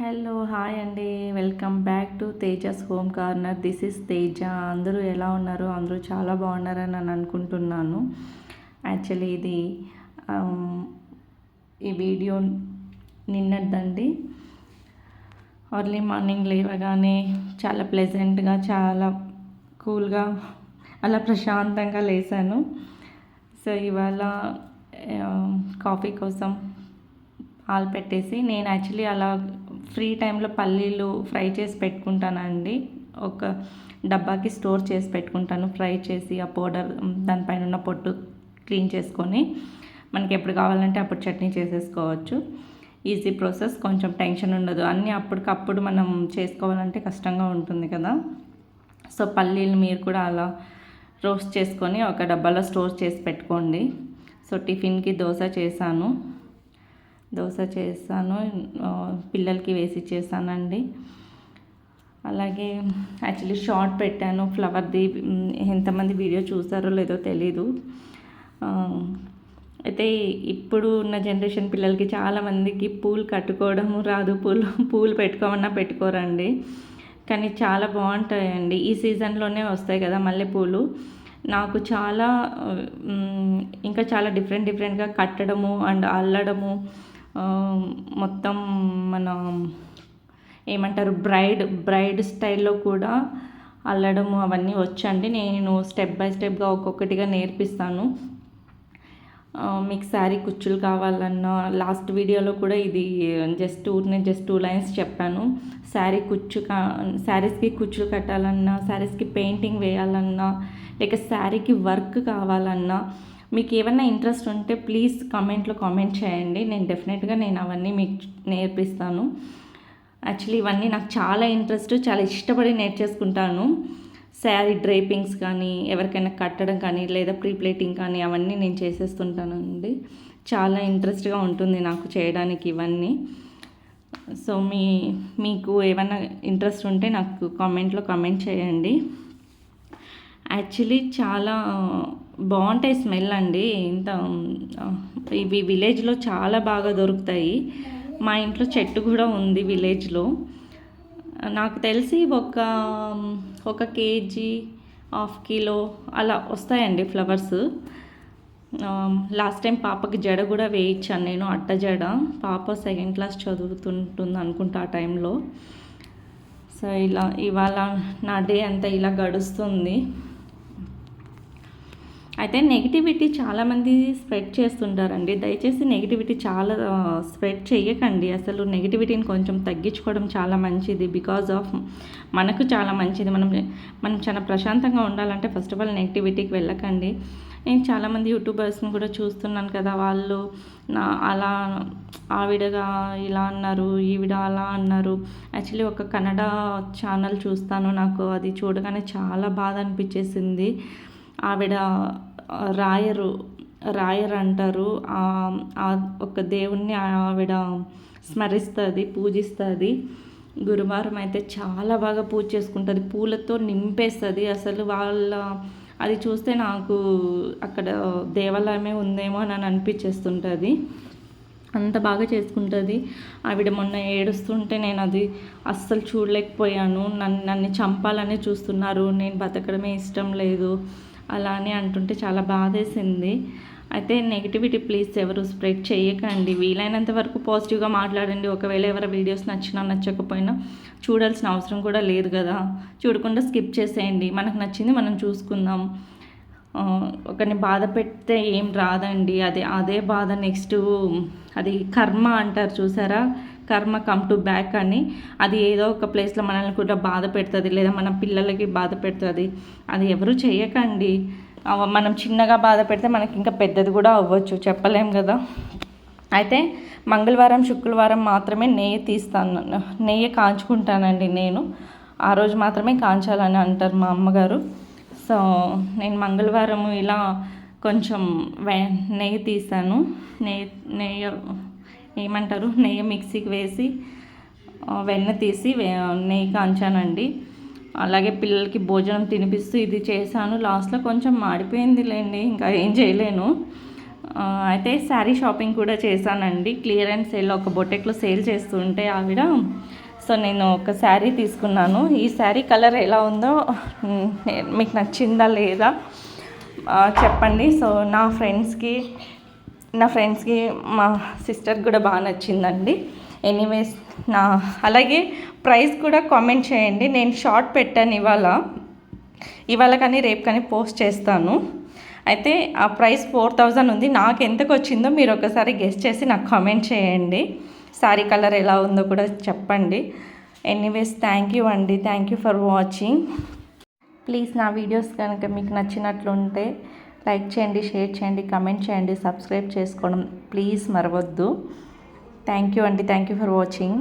Hello hi అండి. Welcome back to Tejas home corner. This is Teja. అందరూ ఎలా ఉన్నారు? అందరూ చాలా బాగున్నారని నేను అనుకుంటున్నాను. యాక్చువల్లీ ఇది ఈ వీడియో నిన్నదండి ఎర్లీ మార్నింగ్ లేవగానే చాలా ప్లెజెంట్గా చాలా కూల్గా అలా ప్రశాంతంగా లేసాను. సో ఇవాళ కాఫీ కోసం పాలు పెట్టేసి నేను యాక్చువల్లీ అలా ఫ్రీ టైంలో పల్లీలు ఫ్రై చేసి పెట్టుకుంటానండి. ఒక డబ్బాకి స్టోర్ చేసి పెట్టుకుంటాను. ఫ్రై చేసి ఆ పౌడర్ దానిపైన ఉన్న పొట్టు క్లీన్ చేసుకొని మనకి ఎప్పుడు కావాలంటే అప్పుడు చట్నీ చేసేసుకోవచ్చు. ఈజీ ప్రాసెస్ కొంచెం టెన్షన్ ఉండదు. అన్నీ అప్పటికప్పుడు మనం చేసుకోవాలంటే కష్టంగా ఉంటుంది కదా. సో పల్లీలు మీరు కూడా అలా రోస్ట్ చేసుకొని ఒక డబ్బాలో స్టోర్ చేసి పెట్టుకోండి. సో టిఫిన్కి దోశ చేశాను. దోశ చేస్తాను పిల్లలకి వేసి చేస్తానండి. అలాగే యాక్చువల్లీ షార్ట్ పెట్టాను ఫ్లవర్ది ఎంతమంది వీడియో చూసారో లేదో తెలీదు. అయితే ఇప్పుడు ఉన్న జనరేషన్ పిల్లలకి చాలామందికి పూలు కట్టుకోవడం రాదు పూలు పూలు పెట్టుకోమన్నా పెట్టుకోరండి. కానీ చాలా బాగుంటాయండి. ఈ సీజన్లోనే వస్తాయి కదా మల్లెపూలు. నాకు చాలా ఇంకా చాలా డిఫరెంట్ డిఫరెంట్గా కట్టడము అండ్ అల్లడము మొత్తం మన ఏమంటారు బ్రైడ్ బ్రైడ్ స్టైల్లో కూడా అల్లడము అవన్నీ వచ్చండి. నేను స్టెప్ బై స్టెప్గా ఒక్కొక్కటిగా నేర్పిస్తాను. మీకు శారీ కుచ్చులు కావాలన్నా లాస్ట్ వీడియోలో కూడా ఇది జస్ట్ నేను జస్ట్ టూ లైన్స్ చెప్పాను. శారీ కుచ్చు కా శారీస్కి కుచ్చులు కట్టాలన్నా శారీస్కి పెయింటింగ్ వేయాలన్నా లేక శారీకి వర్క్ కావాలన్నా మీకు ఏమన్నా ఇంట్రెస్ట్ ఉంటే ప్లీజ్ కామెంట్లో కామెంట్ చేయండి. నేను డెఫినెట్గా నేను అవన్నీ మీకు నేర్పిస్తాను. యాక్చువల్లీ ఇవన్నీ నాకు చాలా ఇంట్రెస్ట్ చాలా ఇష్టపడి నేర్చేసుకుంటాను. శారీ డ్రైపింగ్స్ కానీ ఎవరికైనా కట్టడం కానీ లేదా ప్రీ ప్లేటింగ్ కానీ అవన్నీ నేను చేసేస్తుంటానండి చాలా ఇంట్రెస్ట్గా ఉంటుంది నాకు చేయడానికి ఇవన్నీ. సో మీ మీకు ఏమైనా ఇంట్రెస్ట్ ఉంటే నాకు కామెంట్లో కామెంట్ చేయండి. యాక్చువల్లీ చాలా బాగుంటాయి స్మెల్ అండి. ఇంత ఇవి విలేజ్లో చాలా బాగా దొరుకుతాయి. మా ఇంట్లో చెట్టు కూడా ఉంది విలేజ్లో. నాకు తెలిసి ఒక ఒక కేజీ హాఫ్ కిలో అలా వస్తాయండి ఫ్లవర్స్. లాస్ట్ టైం పాపకి జడ కూడా వేయించాను నేను అట్ట జడ. పాప సెకండ్ క్లాస్ చదువుతుంటుంది అనుకుంటా ఆ టైంలో. సో ఇలా ఇవాళ నా డే అంతా ఇలా గడుస్తుంది. అయితే నెగిటివిటీ చాలామంది స్ప్రెడ్ చేస్తుంటారండి. దయచేసి నెగిటివిటీ చాలా స్ప్రెడ్ చేయకండి అసలు నెగిటివిటీని కొంచెం తగ్గించుకోవడం చాలా మంచిది. బికాజ్ ఆఫ్ మనకు చాలా మంచిది. మనం మనం చాలా ప్రశాంతంగా ఉండాలంటే ఫస్ట్ ఆఫ్ ఆల్ నెగిటివిటీకి వెళ్ళకండి. నేను చాలామంది యూట్యూబర్స్ని కూడా చూస్తున్నాను కదా. వాళ్ళు నా అలా ఆవిడగా ఇలా అన్నారు ఈవిడ అలా అన్నారు. యాక్చువల్లీ ఒక కన్నడ ఛానల్ చూస్తాను. నాకు అది చూడగానే చాలా బాధ అనిపించేసింది. ఆవిడ రాయరు రాయరు రాయర్ అంటారు. ఆ ఒక దేవుణ్ణి ఆవిడ స్మరిస్తుంది పూజిస్తుంది. గురువారం అయితే చాలా బాగా పూజ చేసుకుంటుంది. పూలతో నింపేస్తుంది. అసలు వాళ్ళ అది చూస్తే నాకు అక్కడ దేవాలయమే ఉందేమో అని అనిపించేస్తుంటుంది. అంత బాగా చేసుకుంటుంది. ఆవిడ మొన్న ఏడుస్తుంటే నేను అది అస్సలు చూడలేకపోయాను. నన్ను నన్ను చంపాలని చూస్తున్నారు. నేను బతకడమే ఇష్టం లేదు. అలానే అంటుంటే చాలా బాధేసింది. అయితే నెగిటివిటీ ప్లీజ్ ఎవరు స్ప్రెడ్ చేయకండి. వీలైనంత వరకు పాజిటివ్గా మాట్లాడండి. ఒకవేళ ఎవరి వీడియోస్ నచ్చినా నచ్చకపోయినా చూడాల్సిన అవసరం కూడా లేదు కదా. చూడకుండా స్కిప్ చేసేయండి. మనకు నచ్చింది మనం చూసుకుందాం. ఒకరిని బాధ పెడితే ఏం రాదండి. అదే అదే బాధ నెక్స్ట్ అది కర్మ అంటారు చూసారా? కర్మ కమ్ టు బ్యాక్ అని అది ఏదో ఒక ప్లేస్లో మనల్ని కూడా బాధ పెడుతుంది లేదా మన పిల్లలకి బాధ పెడుతుంది. అది ఎవరు చేయకండి. మనం చిన్నగా బాధ పెడితే మనకి ఇంకా పెద్దది కూడా అవ్వచ్చు చెప్పలేం కదా. అయితే మంగళవారం శుక్రవారం మాత్రమే నెయ్యి తీస్తాను. నెయ్యి కాంచుకుంటానండి నేను. ఆ రోజు మాత్రమే కాంచాలని అంటారు మా అమ్మగారు. సో నేను మంగళవారం ఇలా కొంచెం వే నెయ్యి తీసాను. నెయ్యి నెయ్యి ఏమంటారు నెయ్యి మిక్సీకి వేసి వెన్న తీసి నెయ్యి కాంచానండి. అలాగే పిల్లలకి భోజనం తినిపిస్తూ ఇది చేశాను. లాస్ట్లో కొంచెం మాడిపోయింది లేండి ఇంకా ఏం చేయలేను. అయితే శారీ షాపింగ్ కూడా చేశానండి. క్లియరెన్స్ సేల్ ఒక బొటెక్లో సేల్ చేస్తుంటే ఆవిడ సో నేను ఒక శారీ తీసుకున్నాను. ఈ శారీ కలర్ ఎలా ఉందో మీకు నచ్చిందా లేదా చెప్పండి. సో నా ఫ్రెండ్స్కి నా ఫ్రెండ్స్కి మా సిస్టర్కి కూడా బాగా నచ్చిందండి. ఎనీవేస్ నా అలాగే ప్రైస్ కూడా కామెంట్ చేయండి. నేను షార్ట్ పెట్టాను ఇవాళ. ఇవాళ కానీ రేపు కానీ పోస్ట్ చేస్తాను. అయితే ఆ ప్రైస్ ఫోర్ థౌజండ్ ఉంది. నాకు ఎంతకు వచ్చిందో మీరు ఒకసారి గెస్ట్ చేసి నాకు కామెంట్ చేయండి. శారీ కలర్ ఎలా ఉందో కూడా చెప్పండి. ఎనీవేస్ థ్యాంక్ యూ అండి. Thank you for watching. Please నా వీడియోస్ కనుక మీకు నచ్చినట్లుంటే లైక్ చేయండి షేర్ చేయండి కమెంట్ చేయండి సబ్స్క్రైబ్ చేసుకోవడం ప్లీజ్ మరవద్దు. థ్యాంక్ యూ అండి. Thank you for watching.